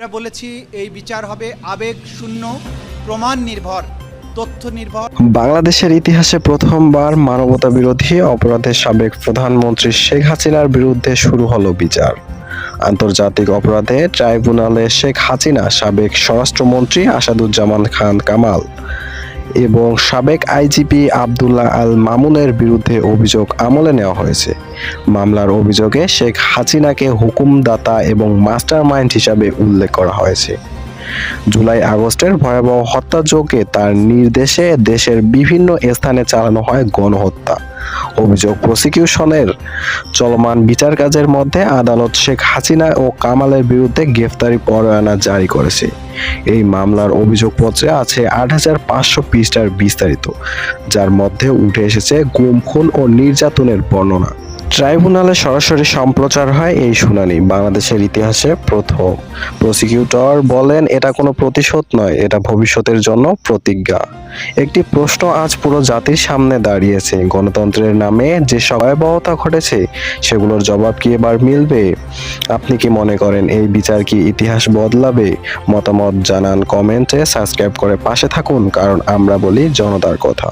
আমরা বলেছি এই বিচার হবে আবেগ শূন্য, প্রমাণ নির্ভর, তথ্য নির্ভর। বাংলাদেশের ইতিহাসে প্রথমবার মানবতা বিরোধী অপরাধের সাবেক প্রধানমন্ত্রী শেখ হাসিনার বিরুদ্ধে শুরু হলো বিচার। আন্তর্জাতিক অপরাধে ট্রাইব্যুনালে শেখ হাসিনা সাবেক স্বরাষ্ট্রমন্ত্রী আসাদুজ্জামান খান কামাল। এবং সাবেক আইজিপি আবদুল্লাহ আল মামুনের বিরুদ্ধে অভিযোগ আমলে নেওয়া হয়েছে। মামলার অভিযোগে শেখ হাসিনাকে হুকুমদাতা এবং মাস্টার মাইন্ড হিসাবে উল্লেখ করা হয়েছে। জুলাই আগস্টের ভয়াবহ হত্যাযজ্ঞে তার নির্দেশে দেশের বিভিন্ন স্থানে চালানো হয় গণহত্যা। অভিযোগ প্রসিকিউশনের চলমান বিচার কাজের মধ্যে আদালত শেখ হাসিনা ও কামালের বিরুদ্ধে গ্রেফতারি পরোয়ানা জারি করেছে। এই মামলার অভিযোগপত্রে আছে আট হাজার পাঁচশো পৃষ্ঠার বিস্তারিত, যার মধ্যে উঠে এসেছে গুম, খুন ও নির্যাতনের বর্ণনা। ট্রাইব্যুনালে সরাসরি সম্প্রচার হয় এই শুনানি। বাংলাদেশের ইতিহাসে প্রথম। প্রসিকিউটর বলেন, এটা কোনো প্রতিশোধ নয়, এটা ভবিষ্যতের জন্য প্রতিজ্ঞা। একটি প্রশ্ন আজ পুরো জাতির সামনে দাঁড়িয়েছে। গণতন্ত্রের নামে যে ভয়াবহতা ঘটেছে, সেগুলোর জবাব কি এবার মিলবে? আপনি কি মনে করেন এই বিচার কি ইতিহাস বদলাবে? মতামত জানান কমেন্টে, সাবস্ক্রাইব করে পাশে থাকুন, কারণ আমরা বলি জনতার কথা।